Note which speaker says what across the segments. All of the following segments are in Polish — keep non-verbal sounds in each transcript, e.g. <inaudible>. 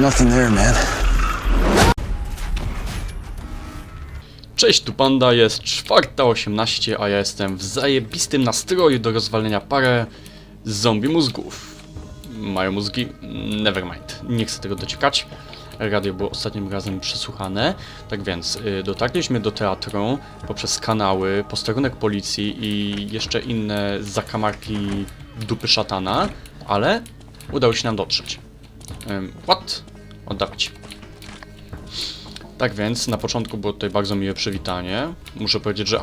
Speaker 1: Nothing there, man.
Speaker 2: Cześć, tu Panda, jest 4.18, a ja jestem w zajebistym nastroju do rozwalenia parę zombie mózgów. Mają mózgi? Nevermind, nie chcę tego dociekać. Radio było ostatnim razem przesłuchane. Tak więc, y, dotarliśmy do teatru poprzez kanały, posterunek policji i jeszcze inne zakamarki dupy szatana, ale udało się nam dotrzeć. What? Oddawać. Tak więc, na początku było tutaj bardzo miłe przywitanie. Muszę powiedzieć, że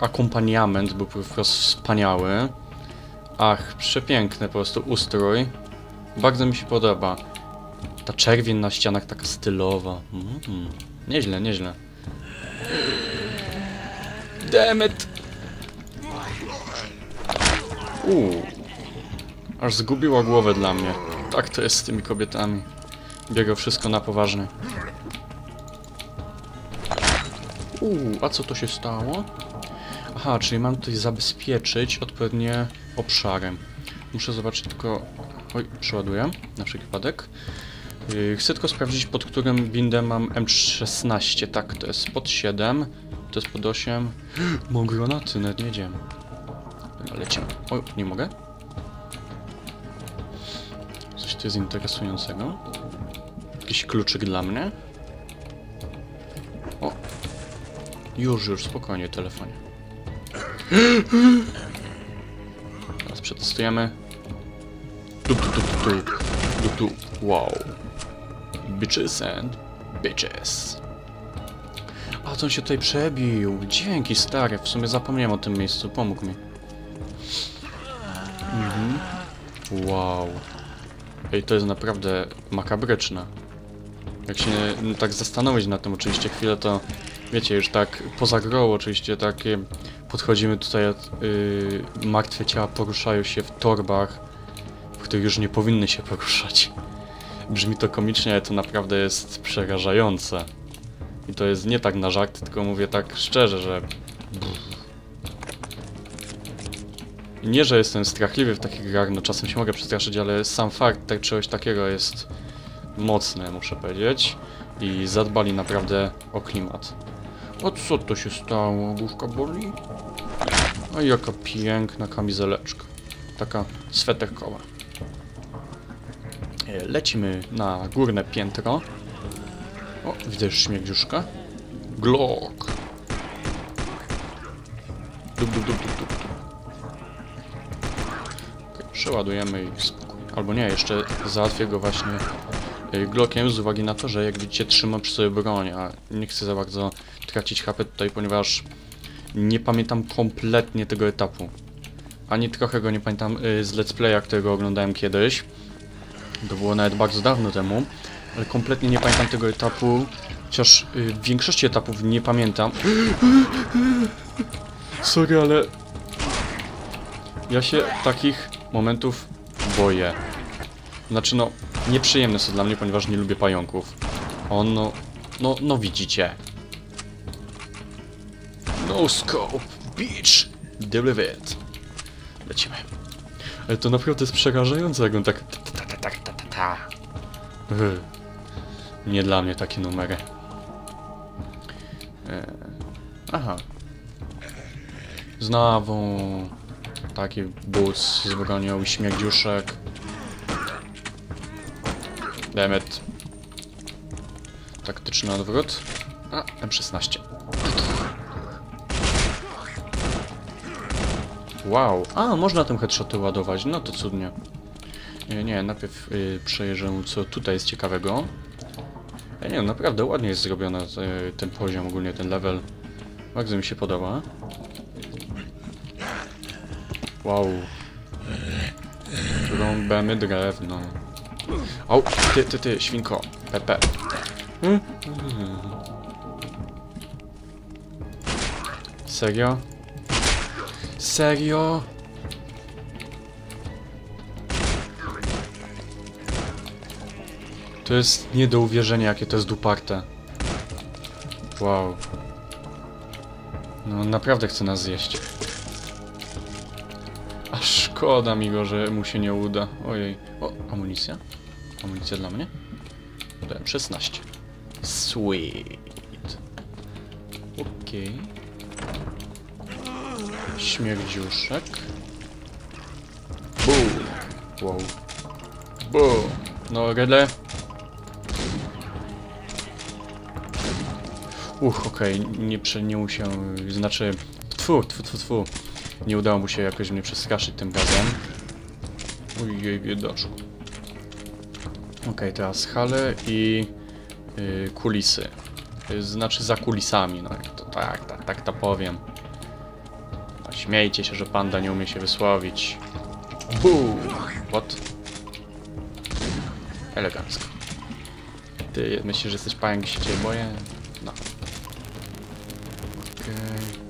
Speaker 2: akompaniament był po prostu wspaniały. Ach, przepiękny po prostu ustrój. Bardzo mi się podoba. Ta czerwień na ścianach taka stylowa. Mm, nieźle, nieźle. Demet! Uuu. Aż zgubiła głowę dla mnie. Tak to jest z tymi kobietami. Biega wszystko na poważnie. Uuu, a co to się stało? Aha, czyli mam tutaj zabezpieczyć odpowiednie obszary. Muszę zobaczyć tylko... Oj, przeładuję, na wszelki wypadek. Yy, chcę tylko sprawdzić, pod którym bindem mam M16. Tak, to jest pod 7, to jest pod 8. <gasps> Mam granaty, nawet nie. Dobra, lecimy. Oj, nie mogę? Coś tu jest interesującego. Jakiś kluczyk dla mnie. O, już, już, spokojnie, telefonie. Teraz przetestujemy. Dup, dup, dup, dup, dup, dup, dup. Wow. Bitches and bitches. A, co on się tutaj przebił. Dzięki, stary. W sumie zapomniałem o tym miejscu. Pomógł mi. Mhm. Wow. Ej, to jest naprawdę makabryczne. Jak się tak zastanowić nad tym oczywiście chwilę, to wiecie, już tak poza grą oczywiście takie podchodzimy tutaj, yy, martwe ciała poruszają się w torbach, w których już nie powinny się poruszać. Brzmi to komicznie, ale to naprawdę jest przerażające. I to jest nie tak na żart, tylko mówię tak szczerze, że... Nie, że jestem strachliwy w takich grach, no czasem się mogę przestraszyć, ale sam fakt tak, czegoś takiego jest mocny, muszę powiedzieć. I zadbali naprawdę o klimat. O co to się stało? Główka boli? O jaka piękna kamizeleczka. Taka sweterkowa. E, Lecimy na górne piętro. O, widzę już śmierdziuszka. Glock. Dup, dup, dup, dup, dup. Przeładujemy i spokój. Albo nie, jeszcze załatwię go właśnie y, Glockiem z uwagi na to, że jak widzicie trzymam przy sobie broń, a nie chcę za bardzo tracić HP tutaj, ponieważ nie pamiętam kompletnie tego etapu. Ani trochę go nie pamiętam y, z let's playa, którego oglądałem kiedyś. To było nawet bardzo dawno temu, ale kompletnie nie pamiętam tego etapu, chociaż y, w większości etapów nie pamiętam. <gasps> Sorry, ale ja się takich momentów boję. Znaczy no, nieprzyjemne są dla mnie, ponieważ nie lubię pająków. On no, no, no widzicie. No scope, bitch, with it. Lecimy. Ale to naprawdę jest przerażające, jak on tak... ta, ta, ta, ta, ta, ta. Ugh. Nie dla mnie takie numery. E, Aha. Znowu taki bus z bronią i śmierdziuszek. Demet. Taktyczny odwrót. A, M16. Wow. A, można tym headshoty ładować. No to cudnie. Nie, nie, najpierw y, przejrzę, co tutaj jest ciekawego. Ja nie naprawdę ładnie jest zrobiony y, ten poziom, ogólnie ten level. Bardzo mi się podoba. Wow. Rąbemy drewno. O, ty, ty, ty, świnko. Pepe. Hmm? Serio? Serio? To jest nie do uwierzenia, jakie to jest duparte. Wow. No, naprawdę chce nas zjeść. A szkoda mi go, że mu się nie uda. Ojej. O, amunicja? Amunicja dla mnie? Dałem 16. Sweet. Okej. Śmierdziuszek. Boom. Wow. Boom. No, rele. Uch, okej, nie przenił się, znaczy... Tfu, tfu, tfu, tfu. Nie udało mu się jakoś mnie przestraszyć tym razem. Ujej, biedaczku. Okej, teraz hale i y, kulisy. Znaczy za kulisami, no to tak, tak, tak to powiem. A śmiejcie się, że panda nie umie się wysłowić. Buu! What? Elegancko. Ty myślisz, że jesteś pająk się boję? No. Okej.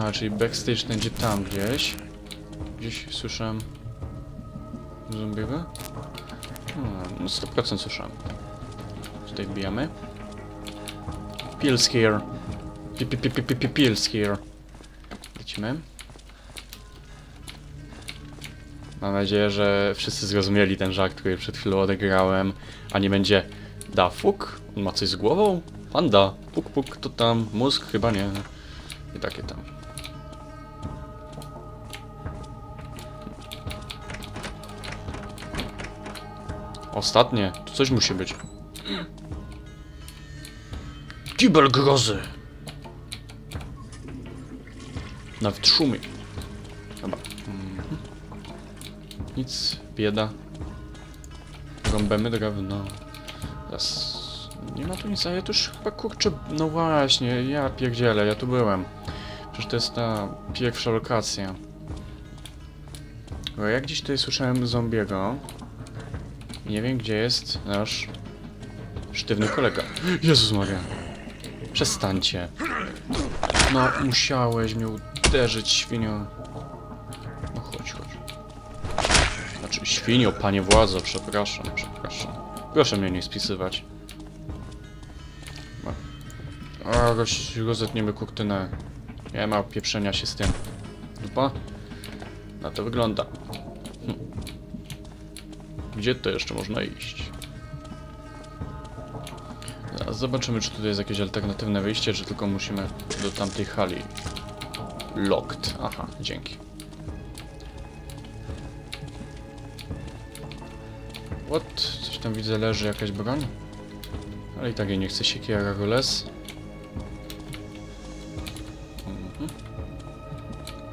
Speaker 2: Aha, czyli backstage będzie tam gdzieś. Gdzieś słyszałem... Zombiego? Hmm, no 100% słyszałem. Tutaj wbijamy. Pills here. Pi- pi- pi- Pills here. Lecimy. Mam nadzieję, że wszyscy zrozumieli ten żart, który przed chwilą odegrałem, a nie będzie da fuk? On ma coś z głową? Panda, puk puk, to tam, mózg? Chyba nie. I takie tam. Ostatnie, tu coś musi być. Kibel grozy! Nawet szumie. Dobra. Mhm. Nic, bieda. Rąbemy drewno. Teraz... Nie ma tu nic, a ja tu już chyba kurczę... No właśnie, ja pierdzielę, ja tu byłem. Przecież to jest ta pierwsza lokacja. Bo ja gdzieś tutaj słyszałem zombiego. Nie wiem gdzie jest nasz sztywny kolega. Jezus Maria. Przestańcie. No, musiałeś mnie uderzyć, świnio. No chodź, chodź. Znaczy, świnio, panie władzo, przepraszam, przepraszam. Proszę mnie nie spisywać. A, roz, rozetniemy kurtynę. Nie ma pieprzenia się z tym. Dupa? Na to wygląda. Gdzie to jeszcze można iść? Zaraz zobaczymy, czy tutaj jest jakieś alternatywne wyjście, czy tylko musimy do tamtej hali. Locked. Aha, dzięki. What? Coś tam widzę, leży jakaś broń? Ale i tak jej nie chce siekiera Rules. Mhm.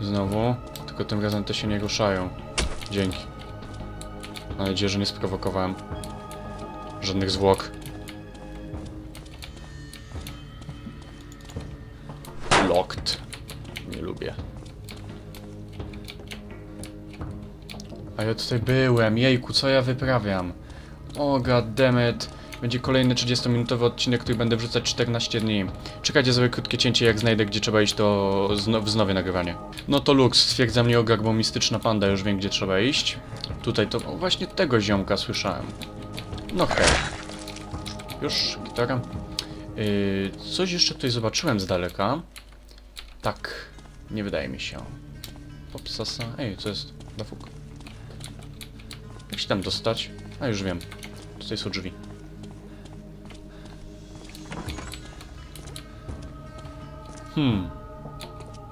Speaker 2: Znowu. Tylko tym razem te się nie ruszają. Dzięki. Mam nadzieję, że nie sprowokowałem żadnych zwłok. Locked. Nie lubię. A ja tutaj byłem, jejku, co ja wyprawiam? O goddammit. Będzie kolejny 30-minutowy odcinek, który będę wrzucać 14 dni. Czekajcie sobie krótkie cięcie, jak znajdę, gdzie trzeba iść, to zno wznowię nagrywanie. No to Lux, stwierdza mnie ograk, bo mistyczna panda już wiem, gdzie trzeba iść. Tutaj to właśnie tego ziomka słyszałem. No hej. Już, gitara. Yy, coś jeszcze tutaj zobaczyłem z daleka. Tak, nie wydaje mi się. Popsasa. Ej, co jest? Da fuk. Jak się tam dostać? A już wiem. Tutaj są drzwi. Hmm.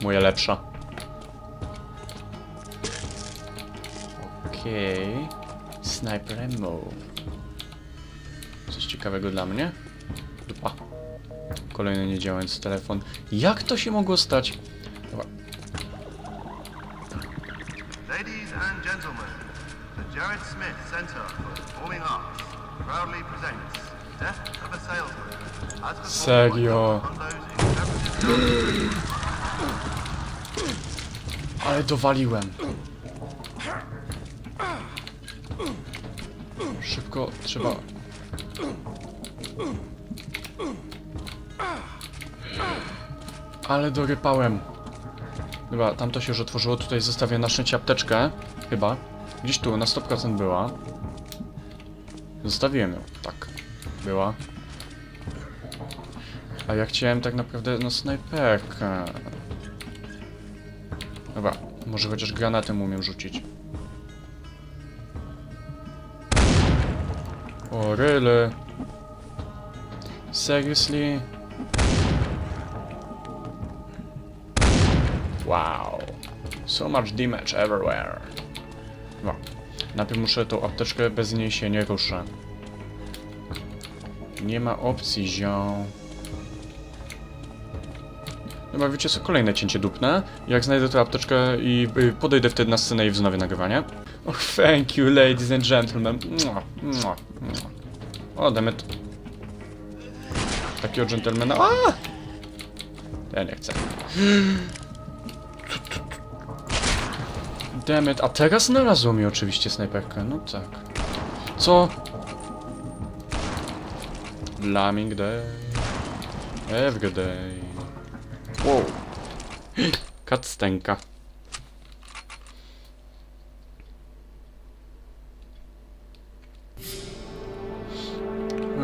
Speaker 2: Moja lepsza. Okej. Sniper ammo. Coś ciekawego dla mnie? Dupa. Kolejny niedziałający telefon. Jak to się mogło stać? Dobra.
Speaker 1: Ladies and gentlemen, the Jared Smith Center for Performing Arts proudly presents Death of a Salesman
Speaker 2: Serio? Ale dowaliłem. Szybko trzeba. Ale dorypałem. Dobra, tam to się już otworzyło. Tutaj zostawię na szczęście apteczkę. Chyba. Gdzieś tu, na 100% była. Zostawiłem ją. Tak. Była. A ja chciałem tak naprawdę, no, snajperkę. Dobra, może chociaż granatem umiem rzucić. O, ryle. Seriously? Wow. So much damage everywhere. No. Najpierw muszę tą apteczkę, bez niej się nie ruszę. Nie ma opcji, zią. Dobra, wiecie co, kolejne cięcie dupne. Jak znajdę tę apteczkę i y, podejdę wtedy na scenę i wznowię nagrywanie. Oh, thank you, ladies and gentlemen. Mua. O, dammit. Takiego gentlemana. A! Ja nie chcę. Dammit, a teraz znalazło mi oczywiście snajperkę, no tak. Co? Blaming day. Every day. Wow. <gasps> Kacstenka.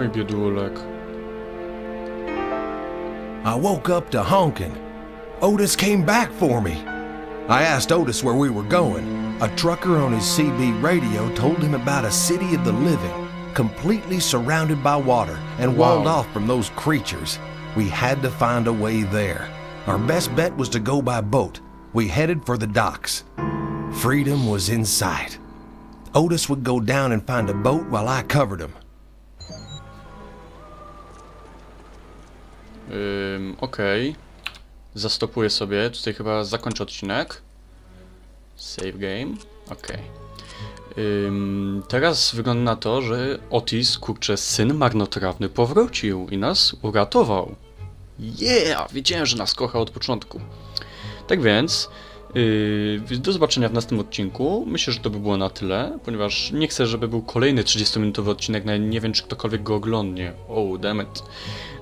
Speaker 2: Oj, biedulek.
Speaker 3: I woke up to honking. Otis came back for me. I asked Otis where we were going. A trucker on his CB radio told him about a city of the living, completely surrounded by water and walled
Speaker 2: Wow.
Speaker 3: off from those creatures. We had to find a way there. Our best bet was to go by boat. We headed for the docks. Freedom was in sight. Otis would go down and find a boat while I covered him.
Speaker 2: Ym, okej. Zastopuję sobie. Tutaj chyba zakończę odcinek. Save game. Okej. Ym, teraz wygląda na to, że Otis, kurczę, syn marnotrawny, powrócił i nas uratował. Yeah! Wiedziałem, że nas kocha od początku. Tak więc, yy, do zobaczenia w następnym odcinku. Myślę, że to by było na tyle, ponieważ nie chcę, żeby był kolejny 30-minutowy odcinek, nie wiem, czy ktokolwiek go oglądnie. Oh, damn it.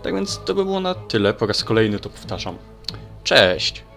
Speaker 2: Tak więc to by było na tyle, po raz kolejny to powtarzam. Cześć!